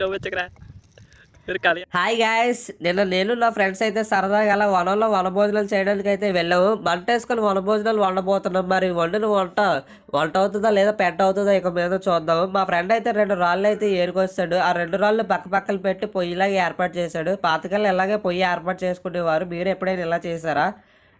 నవ్వచ్చకరా hi guys నిన్న నేను నా ఫ్రెండ్స్ అయితే సరదాగా అలా వనంలో వనభోజనాలు చేయడానికి అయితే వెళ్ళాము. మంట వేసుకొని వనభోజనాలు వండబోతున్నాం. మరి వండిన వంట వంట అవుతుందా లేదా పెట్ట అవుతుందా ఇక మీద చూద్దాము. మా ఫ్రెండ్ అయితే రెండు రాళ్ళు అయితే ఏరుకొస్తాడు. ఆ రెండు రాళ్ళు పక్క పక్కన పెట్టి పొయ్యిలాగా ఏర్పాటు చేశాడు. పాతకాలం ఇలాగే పొయ్యి ఏర్పాటు చేసుకునేవారు? మీరు ఎప్పుడైనా ఇలా చేశారా?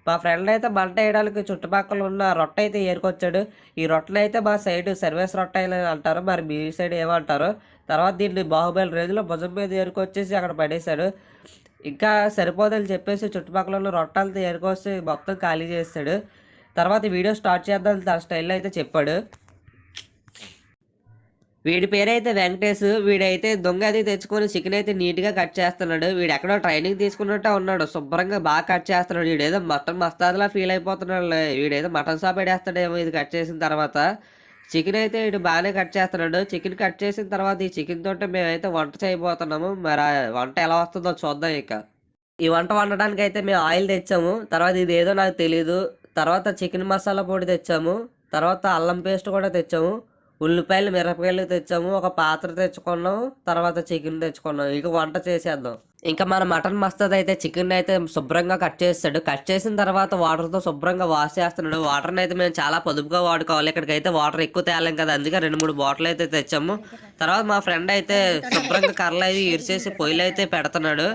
మా ఫ్రెండ్ అయితే మంట వేయడానికి చుట్టుపక్కల ఉన్న రొట్టె అయితే ఏరుకొచ్చాడు. ఈ రొట్టెలు అయితే మా సైడ్ సర్వీస్ రొట్టెలు అంటారు మరి మీ సైడ్ ఏమంటారు? తర్వాత దీన్ని బాహుబలి రేంజ్లో భుజం మీద ఏరుకొచ్చేసి అక్కడ పడేశాడు. ఇంకా సరిపోదని చెప్పేసి చుట్టుపక్కల ఉన్న రొట్టెలతో ఏరుకొచ్చి మొత్తం ఖాళీ చేస్తాడు. తర్వాత వీడియో స్టార్ట్ చేద్దాం తన స్టైల్లో అయితే చెప్పాడు. వీడి పేరైతే వెంకటేష్ వీడైతే దొంగ అది తెచ్చుకొని చికెన్ అయితే నీట్గా కట్ చేస్తున్నాడు. వీడు ఎక్కడో ట్రైనింగ్ తీసుకున్నట్టే ఉన్నాడు. శుభ్రంగా బాగా కట్ చేస్తున్నాడు. వీడేదో మటన్ మస్తాదులా ఫీల్ అయిపోతున్నాడు వీడేదో మటన్ షాప్ వేడేస్తాడేమో ఇది కట్ చేసిన తర్వాత. చికెన్ అయితే వీడు బాగానే కట్ చేస్తున్నాడు. చికెన్ కట్ చేసిన తర్వాత ఈ చికెన్ తోటి మేమైతే వంట చేయబోతున్నాము. మరి వంట ఎలా వస్తుందో చూద్దాం ఇక. ఈ వంట వండడానికి అయితే మేము ఆయిల్ తెచ్చాము. తర్వాత ఇది ఏదో నాకు తెలియదు తర్వాత చికెన్ మసాలా పొడి తెచ్చాము. తర్వాత అల్లం పేస్ట్ కూడా తెచ్చాము. ఉల్లిపాయలు మిరపకాయలు తెచ్చాము. ఒక పాత్ర తెచ్చుకున్నాం. తర్వాత చికెన్ తెచ్చుకున్నాం. ఇక వంట చేసేద్దాం. ఇంకా మన మటన్ మస్తద్ అయితే చికెన్ అయితే శుభ్రంగా కట్ చేస్తాడు. కట్ చేసిన తర్వాత వాటర్తో శుభ్రంగా వాష్ చేస్తున్నాడు. వాటర్ని అయితే మేము చాలా పొదుపుగా వాడుకోవాలి. ఇక్కడికైతే వాటర్ ఎక్కువ తేలేం కదా. అందుకే రెండు మూడు బాటిల్ అయితే తెచ్చాము. తర్వాత మా ఫ్రెండ్ అయితే శుభ్రంగా కర్రలు అయితే ఇరిచేసి పొయ్యిలు అయితే పెడుతున్నాడు.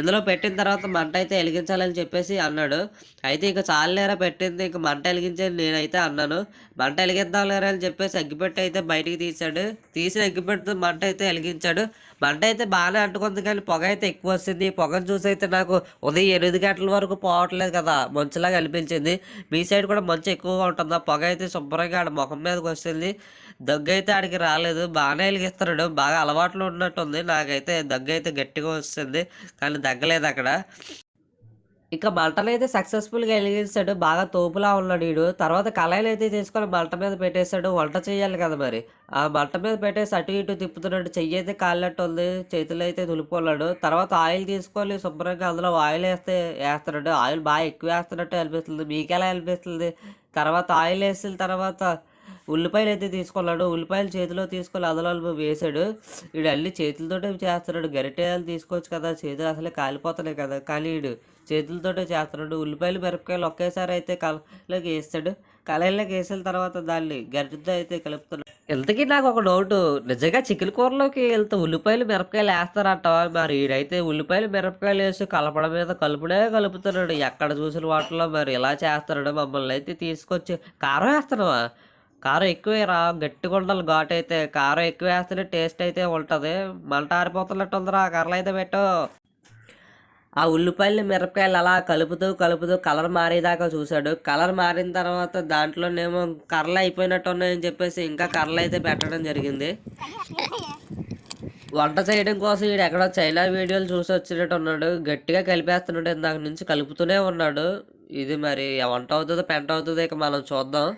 ఇందులో పెట్టిన తర్వాత మంట అయితే వెలిగించాలని చెప్పేసి అన్నాడు. అయితే ఇక చాలేరా పెట్టింది. ఇంక మంట వెలిగించేది నేనైతే అన్నాను. మంట వెలిగిద్దాం లేరా అని చెప్పేసి అగ్గిపెట్టి అయితే బయటికి తీసాడు తీసి అగ్గిపెట్టి మంట అయితే వెలిగించాడు. మంట అయితే బాగానే అంటుకుంది కానీ పొగ అయితే ఎక్కువ వస్తుంది పొగను చూసి అయితే నాకు ఉదయం ఎనిమిది గంటల వరకు పోవట్లేదు కదా. మంచులాగా అనిపించింది. మీ సైడ్ కూడా మంచు ఎక్కువగా ఉంటుందా? పొగ అయితే శుభ్రంగా ఆడ ముఖం మీదకి వస్తుంది. దగ్గు అయితే ఆడికి రాలేదు. బాగానే వెలిగిస్తున్నాడు. బాగా అలవాట్లు ఉన్నట్టుంది. నాకైతే దగ్గు అయితే గట్టిగా వస్తుంది. కానీ దగ్గలేదు అక్కడ. ఇంకా మంటలు అయితే సక్సెస్ఫుల్గా వెలిగించాడు. బాగా తోపులా ఉన్నాడు వీడు తర్వాత కళాయిలు అయితే తీసుకొని మంట మీద పెట్టేశాడు. వంట చేయాలి కదా మరి. ఆ మంట మీద పెట్టేసి అటు ఇటు తిప్పుతున్నాడు. చెయ్యి అయితే కాలినట్టు ఉంది చేతులు అయితే దులుపుకున్నాడు తర్వాత ఆయిల్ తీసుకొని శుభ్రంగా. అందులో ఆయిల్ వేస్తే వేస్తున్నాడు. ఆయిల్ బాగా ఎక్కువ వేస్తున్నట్టు అనిపిస్తుంది. మీకు ఎలా అనిపిస్తుంది? తర్వాత ఆయిల్ వేసిన తర్వాత ఉల్లిపాయలు అయితే తీసుకున్నాడు ఉల్లిపాయలు చేతిలో తీసుకొని అదలో వేసాడు వీడు అల్లి చేతులతోటే చేస్తున్నాడు. గరిటెలు తీసుకోవచ్చు కదా. చేతులు అసలే కాలిపోతున్నాయి కదా. కానీ వీడు చేతులతోటే చేస్తున్నాడు. ఉల్లిపాయలు మిరపకాయలు ఒకేసారి అయితే కళలోకి వేస్తాడు. కళాయిలోకి వేసిన తర్వాత దాన్ని గరిటెతో అయితే కలుపుతున్నాడు. ఇంతకీ నాకు ఒక డౌట్. నిజంగా చికెన్ కూరలోకి వెళ్తే ఉల్లిపాయలు మిరపకాయలు వేస్తారంట మరి ఈడైతే ఉల్లిపాయలు మిరపకాయలు వేసి కలపడం మీద కలుపుడే కలుపుతున్నాడు. ఎక్కడ చూసిన వాటిలో మరి ఇలా చేస్తున్నాడు మమ్మల్ని అయితే తీసుకొచ్చి కారం వేస్తున్నావా? కారం ఎక్కువే రా గట్టిగా ఉండాలి ఘాటు అయితే కారం ఎక్కువ వేస్తేనే టేస్ట్ అయితే ఉంటుంది. మంట ఆరిపోతున్నట్టు ఉందిరా కర్రలు అయితే పెట్టు. ఆ ఉల్లిపాయలు మిరపకాయలు అలా కలుపుతూ కలుపుతూ కలర్ మారేదాకా చూశాడు. కలర్ మారిన తర్వాత దాంట్లోనేమో కర్రలు అయిపోయినట్టు ఉన్నాయని చెప్పేసి ఇంకా కర్రలు అయితే పెట్టడం జరిగింది. వంట చేయడం కోసం ఈడు ఎక్కడో చైనా వీడియోలు చూసి వచ్చినట్టు ఉన్నాడు. గట్టిగా కలిపేస్తున్నాడు ఇందాక నుంచి కలుపుతూనే ఉన్నాడు. ఇది మరి వంట అవుతుందో పెంట అవుతుందో ఇక మనం చూద్దాం.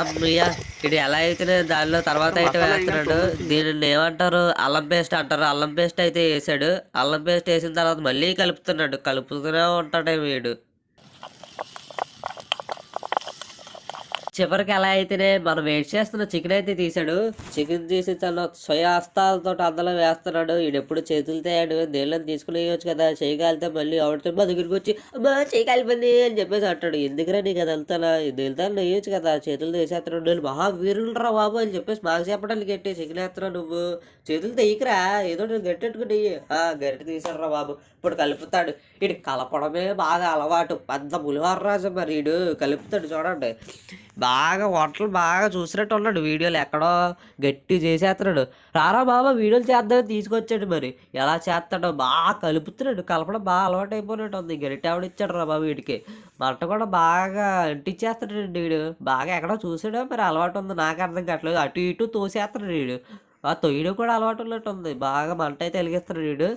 అమ్మయ్య ఇది ఎలా అయితేనే దానిలో తర్వాత అయితే వేస్తున్నాడు దీనిని ఏమంటారు? అల్లం పేస్ట్ అంటారు. అల్లం పేస్ట్ అయితే వేసాడు. అల్లం పేస్ట్ వేసిన తర్వాత మళ్ళీ కలుపుతున్నాడు. కలుపుతూనే ఉంటాడే వీడు చివరికి ఎలా అయితేనే మనం వెయిట్ చేస్తున్న? చికెన్ అయితే తీసాడు. చికెన్ తీసి తన స్వయాస్తాలతో అందులో వేస్తున్నాడు. ఈడు ఎప్పుడు చేతులు ఆడు నీళ్ళని తీసుకుని వేయవచ్చు కదా. చేయగలితే మళ్ళీ ఆవిడతో మా దగ్గరికి వచ్చి అమ్మా చేయగలిపోయింది అని చెప్పేసి అంటాడు. ఎందుకురా నీకు అది వెళ్తానా నీళ్ళతో వేయచ్చు కదా. చేతులు తీసేస్తున్నాడు నేను మహావీరులు రా బాబు అని చెప్పేసి మాకు చెప్పడానికి గట్టి చికెన్ వేస్తున్నావు నువ్వు. చేతులు తీయకురా. ఏదో నేను గట్టెట్టుకుని గరిట తీసాడు బాబు. ఇప్పుడు కలుపుతాడు. ఇటు కలపడమే బాగా అలవాటు. పెద్ద పులివారరాజు మరి ఈడు కలుపుతాడు చూడండి. బాగా వంటలు బాగా చూసినట్టు ఉన్నాడు వీడియోలు ఎక్కడో గట్టి చేసేస్తున్నాడు. రారా బాబా వీడియోలు చేద్దామని తీసుకొచ్చాడు మరి. ఎలా చేస్తాడో బాగా కలుపుతున్నాడు. కలపడం బాగా అలవాటు అయిపోయినట్టు ఉంది. గరిటె ఆవిడ ఇచ్చాడు రా బాబు వీడికి. మంట కూడా బాగా అంటించేస్తాడు వీడు. బాగా ఎక్కడో చూసాడో మరి అలవాటు ఉంది. నాకు అర్థం కావట్లేదు. అటు ఇటు తోసేస్తున్నాడు వీడు. ఆ తొయ్యడం కూడా అలవాటు ఉన్నట్టు ఉంది. బాగా మంట అయితే వెలిగిస్తున్నాడు వీడు.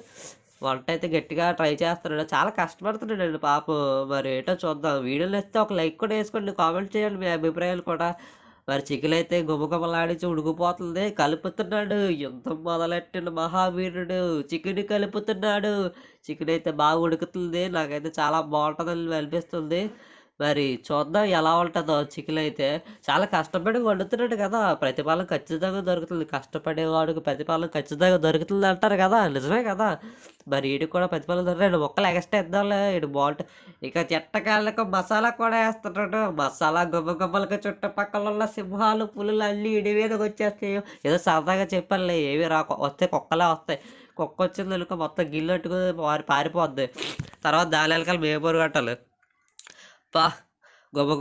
వంట అయితే గట్టిగా ట్రై చేస్తున్నాడు. చాలా కష్టపడుతున్నాడు పాపం. మరి ఏంటో చూద్దాం. వీడియోలు ఇస్తే ఒక లైక్ కూడా వేసుకోండి. కామెంట్ చేయండి మీ అభిప్రాయాలు కూడా. మరి చికెన్ అయితే గుమగుమలాడించి ఉడికిపోతుంది. కలుపుతున్నాడు. యుద్ధం మొదలెట్టిన మహావీరుడు. చికెన్ కలుపుతున్నాడు. చికెన్ అయితే బాగా ఉడుకుతుంది. నాకైతే చాలా బాగుంటుందని అనిపిస్తుంది. మరి చూద్దాం ఎలా ఉంటుందో చికెన్ అయితే చాలా కష్టపడి వండుతున్నాడు కదా. ప్రతిఫలం ఖచ్చితంగా దొరుకుతుంది. కష్టపడేవాడికి ప్రతిఫలం ఖచ్చితంగా దొరుకుతుంది అంటారు కదా. నిజమే కదా. మరి వీడికి కూడా ప్రతిఫలం దొరికి మొక్కలు ఎక్స్ట్రా ఇద్దాంలే. వీడు బాగుంటుంది ఇక చెట్టకాళ్ళకు మసాలా కూడా వేస్తున్నాడు. మసాలా గుమ్మ గుమ్మలకి చుట్టుపక్కల ఉన్న సింహాలు పులులు అన్నీ ఇడి మీదకి వచ్చేస్తాయి ఏదో సరదాగా చెప్పాలి ఏవి రా వస్తే కుక్కలే వస్తాయి. కుక్క వచ్చింది మొత్తం గిల్లట్టుకుని పారి పారిపోద్ది. తర్వాత దాని వెనకాల మేపూరు కట్టాలి. పా గుమ్మ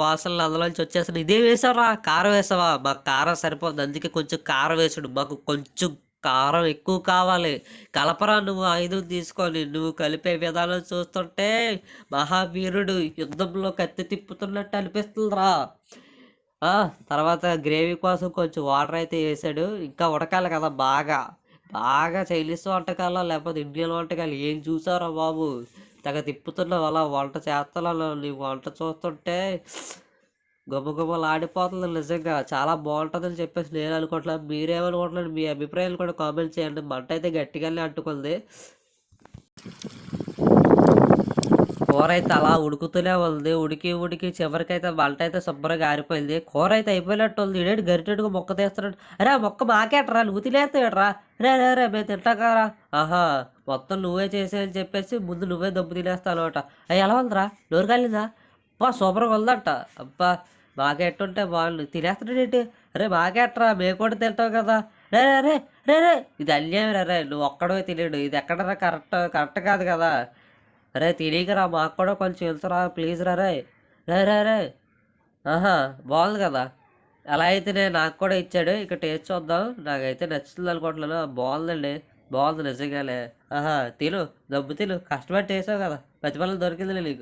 వాసనలు అందులోంచి వచ్చేసాను ఇదే వేసావరా కారం వేసావా? మాకు కారం సరిపోద్ది అందుకే కొంచెం కారం వేసాడు. మాకు కొంచెం కారం ఎక్కువ కావాలి. కలపరా నువ్వు ఆయుధం తీసుకొని. నువ్వు కలిపే విధానం చూస్తుంటే మహావీరుడు యుద్ధంలో కత్తి తిప్పుతున్నట్టు అనిపిస్తుందిరా. తర్వాత గ్రేవీ కోసం కొంచెం వాటర్ అయితే వేసాడు. ఇంకా ఉడకాలి కదా బాగా. బాగా చైనీస్ వంటకాలు లేకపోతే ఇండియన్ వంటకాలు ఏం చూసారా బాబు? తెగ తిప్పుతున్నావు అలా వంట చేస్తున్నాను. నీ వంట చూస్తుంటే గుమగుమలాడిపోతుంది నిజంగా. చాలా బాగుంటుందని చెప్పేసి నేను అనుకోవట్లేదు మీరేమనుకుంటున్నాను మీ అభిప్రాయాలు కూడా కామెంట్ చేయండి. మంట అయితే గట్టిగానే అంటుకుంది. కూర అయితే అలా ఉడుకుతూనే ఉంది. ఉడికి ఉడికి చివరికైతే మంట అయితే శుభ్రంగా ఆరిపోయింది. కూర అయితే అయిపోయినట్టు ఉంది ఇడేంటి గరిటెడుగా మొక్క తీస్తున్నాడు? అరే మొక్క మాకేట్రా? నువ్వు తినేస్తాడరా రే రే రే మేము తింటాం కదరా ఆహా మొత్తం నువ్వే చేసేయని చెప్పేసి ముందు నువ్వే దెబ్బ తినేస్తావు అనమాట అయ్యి ఎలా ఉందిరా? నోరు కాలిందా? అబ్బా శుభ్రంగా ఉందంట. అబ్బా మాకెట్టుంటే ఎట్టుంటే బాగుంది. తినేస్తున్నాడు ఏంటి రే బాగెట్రా మేము కూడా తింటాం కదా. రే రే రే రే రే ఇది అన్యాయం రే రే నువ్వు ఒక్కడవే తెలియడు ఇది ఎక్కడరా కరెక్ట్ కరెక్ట్ కాదు కదా. అరే తెలియకరా మాకు కూడా కొంచెం వెళ్తారా ప్లీజ్ రా రే రే రే రే. ఆహా బాగుంది కదా. అలా అయితేనే నాకు కూడా ఇచ్చాడు. ఇక టేస్ట్ చూద్దాం. నాకైతే నచ్చుతుంది అనుకుంటున్నాను. బాగుందండి. బాగుంది నిజంగానే. ఆహా తిను. దబ్బు తిను. కష్టపడి చేసావు కదా. ప్రతిఫలం దొరికింది నీకు.